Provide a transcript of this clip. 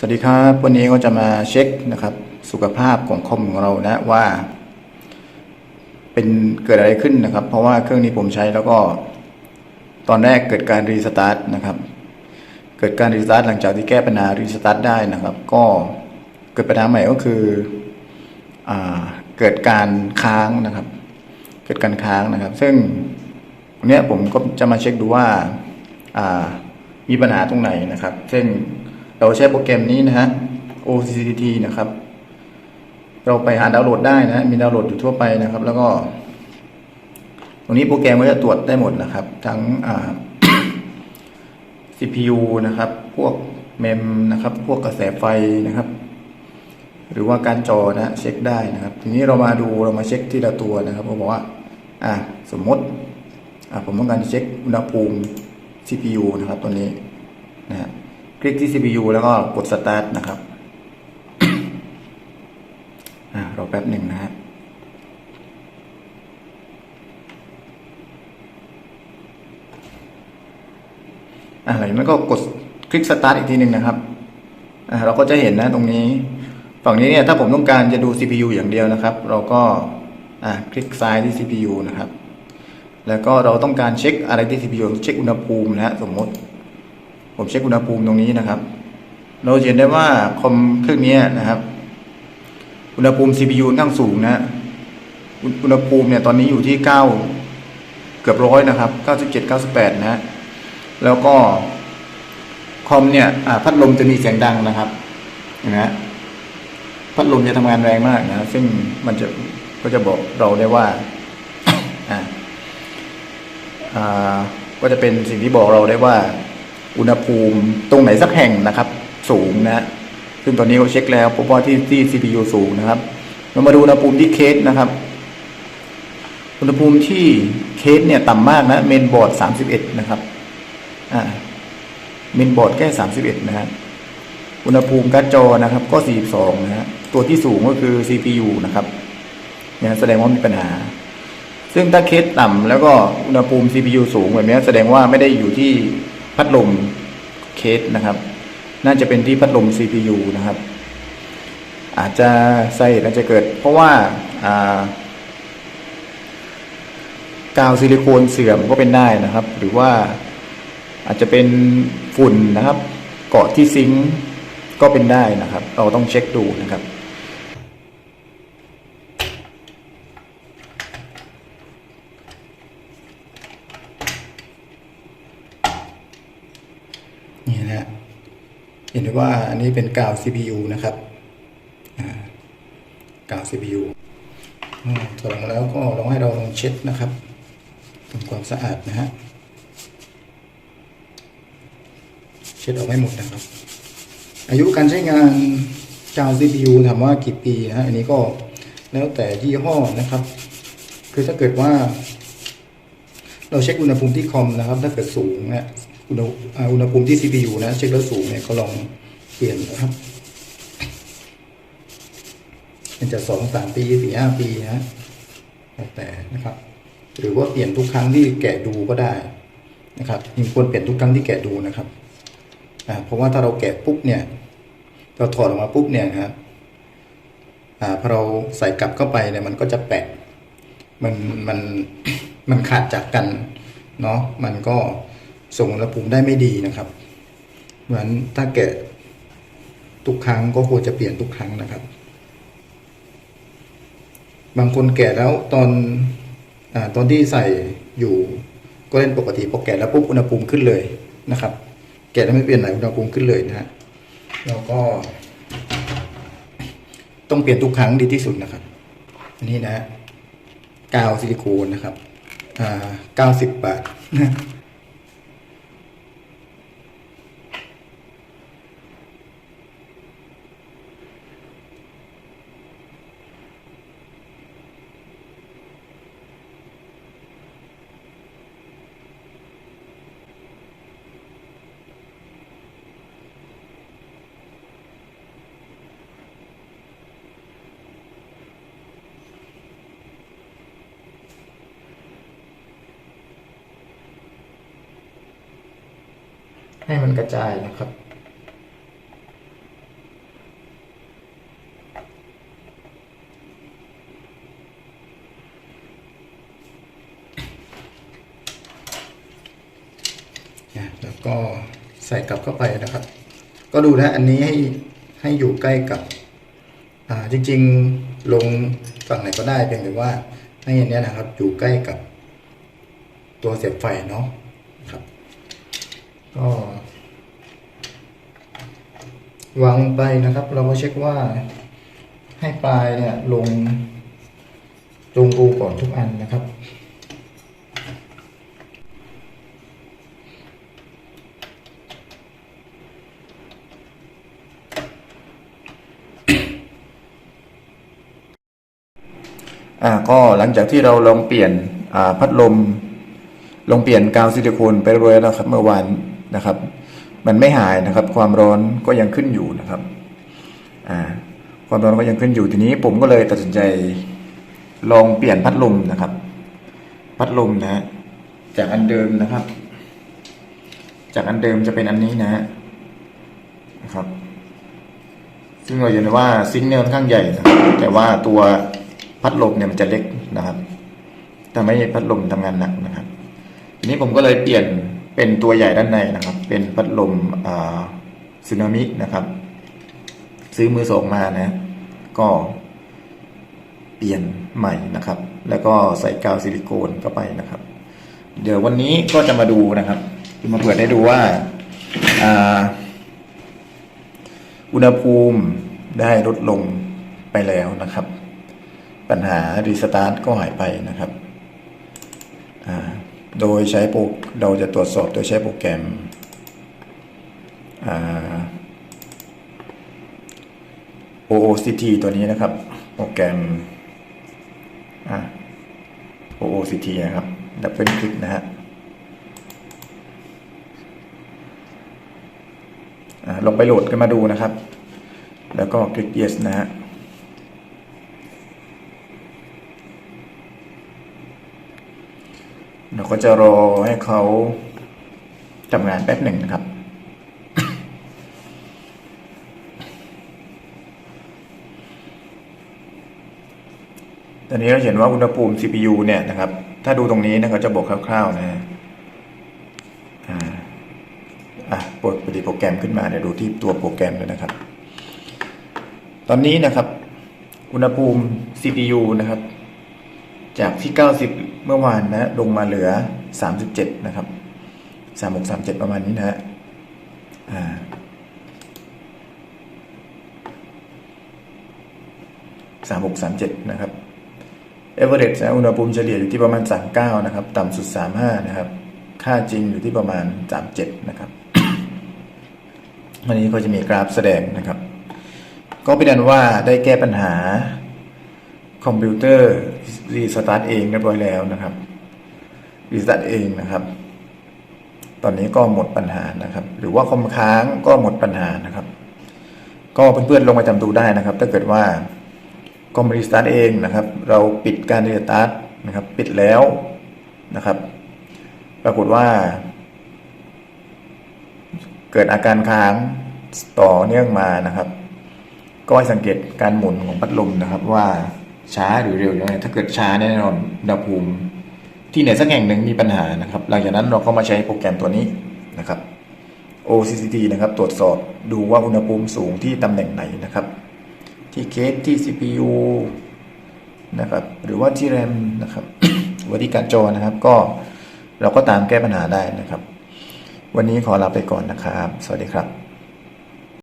สวัสดีครับ วันนี้ก็จะมาเช็คนะครับ สุขภาพของคอมของเรานะว่า เป็นเกิดอะไรขึ้นนะครับ เพราะว่าเครื่องนี้ผมใช้แล้วก็ ตอนแรกเกิดการรีสตาร์ทนะครับ เกิดการรีสตาร์ทหลังจากที่แก้ปัญหารีสตาร์ทได้นะครับ ก็เกิดปัญหาใหม่ก็คืออเกิดการค้างนะครับ เกิดการค้างนะครับ ซึ่งวันเนี้ยผมก็จะมาเช็คดูว่าามีปัญหาตรงไหนนะครับ ซึ่ง เราใช้โปรแกรมนี้นะฮะ OCCT นะครับ เราไปหาดาวน์โหลดได้นะมีดาวน์โหลดอยู่ทั่วไปนะครับ แล้วก็ ตรงนี้โปรแกรมก็จะตรวจได้หมดนะครับ ทั้ง CPU นะครับ พวกเมมนะครับ พวกกระแสไฟนะครับ หรือว่าการจอนะเช็คได้นะครับ ทีนี้เรามาดูเรามาเช็คทีละตัวนะครับผมบอกว่า อ่าสมมติอ่าผมต้องการเช็คอุณหภูมิ CPU นะครับตัวนี้นะฮะ คลิกที่ CPU แล้วก็กด start นะครับอ่ารอแป๊บหนึ่งนะฮะอ่าหลังนั้นก็กดคลิก start อีกทีหนึ่งนะครับเราก็จะเห็นนะตรงนี้ ฝั่งนี้เนี่ยถ้าผมต้องการจะดู CPU อย่างเดียวนะครับ เราก็คลิกซ้ายที่ CPU นะครับ แล้วก็เราต้องการเช็คอะไรที่ CPU เช็คอุณหภูมินะฮะสมมติ ผมเช็คอุณหภูมิตรงนี้นะครับ เราเห็นได้ว่าคอมเครื่องนี้นะครับ อุณหภูมิ CPU ค่อนข้างสูงนะอุณหภูมิเนี่ยตอนนี้อยู่ที่เก้าเกือบร้อยนะครับเก้าสิบเจ็ดเก้าสิบแปดนะ แล้วก็คอมเนี่ยพัดลมจะมีเสียงดังนะครับนไหมฮะพัดลมจะทำงานแรงมากนะ ซึ่งมันจะก็จะบอกเราได้ว่าอ่าก็จะเป็นสิ่งที่บอกเราได้ว่า อุณหภูมิตรงไหนสักแห่งนะครับ สูงนะซึ่งตอนนี้เราเช็คแล้วพบว่าที่ที่ CPU สูงนะครับ เรามาดูอุณหภูมิที่เคสนะครับ อุณหภูมิที่เคสเนี่ยต่ำมากนะเมนบอร์ด31นะครับอ่าเมนบอร์ดแค่31นะฮะอุณหภูมิการ์ดจอนะครับ ก็42นะฮะตัวที่สูงก็คือ CPU นะครับเนี่ยแสดงว่ามีปัญหา ซึ่งถ้าเคสต่ำแล้วก็อุณหภูมิ CPU สูงแบบนี้แสดงว่าไม่ได้อยู่ที่ พัดลมเคสนะครับ น่าจะเป็นที่พัดลม CPU นะครับ อาจจะใส่อาจจะเกิด เพราะว่าอ่ากาวซิลิโคนเสื่อมก็เป็นได้นะครับ หรือว่าอาจจะเป็นฝุ่นนะครับ เกาะที่ซิงค์ก็เป็นได้นะครับ เราต้องเช็คดูนะครับ นี่นะฮะ เห็นได้ว่าอันนี้เป็นกาว CPU นะครับกาว CPU อืมถอดแล้วก็ลองให้เราลองเช็ดนะครับทำความสะอาดนะฮะเช็ดออกให้หมดนะครับ อายุการใช้งานกาว CPU ถามว่ากี่ปีนะฮะอันนี้ก็แล้วแต่ยี่ห้อนะครับ คือถ้าเกิดว่า เราเช็คอุณหภูมิที่คอมนะครับ ถ้าเกิดสูงเนี่ย อุณหอุณหภูมิที่ CPU นะเช็คแล้วสูงเนี่ยก็ลองเปลี่ยนนะครับมันจะสองสามปีสี่ห้าปีนะแต่นะครับ หรือว่าเปลี่ยนทุกครั้งที่แกะดูก็ได้นะครับยิ่งควรเปลี่ยนทุกครั้งที่แกะดูนะครับอ่าเพราะว่าถ้าเราแกะปุ๊บเนี่ยเราถอดออกมาปุ๊บเนี่ยนะครับอ่าพอเราใส่กลับเข้าไปเนี่ยมันก็จะแปะมันมันมันขาดจากกันเนาะมันก็ ส่งอุณหภูมิได้ไม่ดีนะครับเพราะฉะนั้นถ้าแกะทุกครั้งก็ควรจะเปลี่ยนทุกครั้งนะครับ บางคนแก่แล้วตอนอตอนที่ใส่อยู่ก็เล่นปกติพอแก่แล้วปุ๊บอุณหภูมิขึ้นเลยนะครับ แก่แล้วไม่เปลี่ยนไหนอุณหภูมิขึ้นเลยนะฮะแล้วก็ ต้องเปลี่ยนทุกครั้งดีที่สุดนะครับ อันนี้นะฮะกาวซิลิโคนนะครับอ่าเก้าสิบบาท ให้มันกระจายนะครับ แล้วก็ใส่กลับเข้าไปนะครับ ก็ดูนะอันนี้ให้ให้อยู่ใกล้กับอ่าจริงๆลงฝั่งไหนก็ได้เพียงแต่ว่าให้อันนี้นะครับอยู่ใกล้กับตัวเสียบไฟเนาะครับ ก็วางลงไปนะครับ เราก็เช็คว่าให้ปลายเนี่ยลงตรงรูก่อนทุกอันนะครับ อ่าก็หลังจากที่เราลองเปลี่ยนอ่าพัดลม ลองเปลี่ยนกาวซิลิโคนไปเรียบร้อยแล้วครับเมื่อวาน นะครับ มันไม่หายนะครับ ความร้อนก็ยังขึ้นอยู่นะครับอ่าความร้อนก็ยังขึ้นอยู่ทีนี้ ผมก็เลยตัดสินใจลองเปลี่ยนพัดลมนะครับ พัดลมนะจากอันเดิมนะครับ จากอันเดิมจะเป็นอันนี้นะนะครับ ซึ่งเราจะเห็นว่าซิงค์เนี่ยค่อนข้างใหญ่นะแต่ว่าตัวพัดลมเนี่ยมันจะเล็กนะครับแต่ไม่พัดลมทำงานหนักนะครับ ทีนี้ผมก็เลยเปลี่ยน เป็นตัวใหญ่ด้านในนะครับ เป็นพัดลมซูนามินะครับ ซื้อมือสองมานะ ก็เปลี่ยนใหม่นะครับ แล้วก็ใส่กาวซิลิโคนเข้าไปนะครับ เดี๋ยววันนี้ก็จะมาดูนะครับมาเปิดให้ดูว่าอ่าอุณหภูมิได้ลดลงไปแล้วนะครับ ปัญหารีสตาร์ทก็หายไปนะครับอ่า โดยใช้โปรเราจะตรวจสอบโดยใช้โปรแกรมอ OOCT ตัวนี้นะครับ โปรแกรม OOCT นะครับ ดับเบิลคลิกนะฮะอ่าลงไปโหลดกันมาดูนะครับ แล้วก็คลิก yes นะฮะ เราก็จะรอให้เขาทำงานแป๊บหนึ่งนะครับ ตอนนี้เราเห็นว่าอุณหภูมิ CPU เนี่ยนะครับ ถ้าดูตรงนี้นะเขาจะบอกคร่าวๆนะฮะอ่าอะปิดปฏิโปรแกรมขึ้นมาเดี๋ยวดูที่ตัวโปรแกรมเลยนะครับ ตอนนี้นะครับ อุณหภูมิ CPU นะครับ จากที่ 90 เมื่อวานนะลงมาเหลือ 37 นะครับ 36 37 ประมาณนี้นะฮะอ่า36 37นะครับเอเวอเรสต์นะอุณหภูมิเฉลี่ยอยู่ที่ประมาณ39นะครับ ต่ำสุด35นะครับ ค่าจริงอยู่ที่ประมาณ37นะครับวันนี้ก็จะมีกราฟแสดงนะครับ ก็เป็นอันว่าได้แก้ปัญหา คอมพิวเตอร์รีสตาร์ทเองเรียบร้อยแล้วนะครับรีสตาร์ทเองนะครับ ตอนนี้ก็หมดปัญหานะครับ หรือว่าคอมค้างก็หมดปัญหานะครับ ก็เพื่อนๆลงมาจำดูได้นะครับ ถ้าเกิดว่าคอมรีสตาร์ทเองนะครับ เราปิดการรีสตาร์ทนะครับ ปิดแล้วนะครับ ปรากฏว่า เกิดอาการค้างต่อเนื่องมานะครับ ก็ให้สังเกตการหมุนของพัดลมนะครับว่า ช้าหรือเร็วยังไงถ้าเกิดช้าแน่นอนอุณหภูมิที่ไหนสักแห่งหนึ่งมีปัญหานะครับ หลังจากนั้นเราก็มาใช้โปรแกรมตัวนี้นะครับ OCCT นะครับ ตรวจสอบดูว่าอุณหภูมิสูงที่ตำแหน่งไหนนะครับ ที่เคสที่ CPU นะครับ หรือว่าที่ RAM นะครับหรือว่าที่การจอนะครับ ก็เราก็ตามแก้ปัญหาได้นะครับ วันนี้ขอลาไปก่อนนะครับ สวัสดีครับ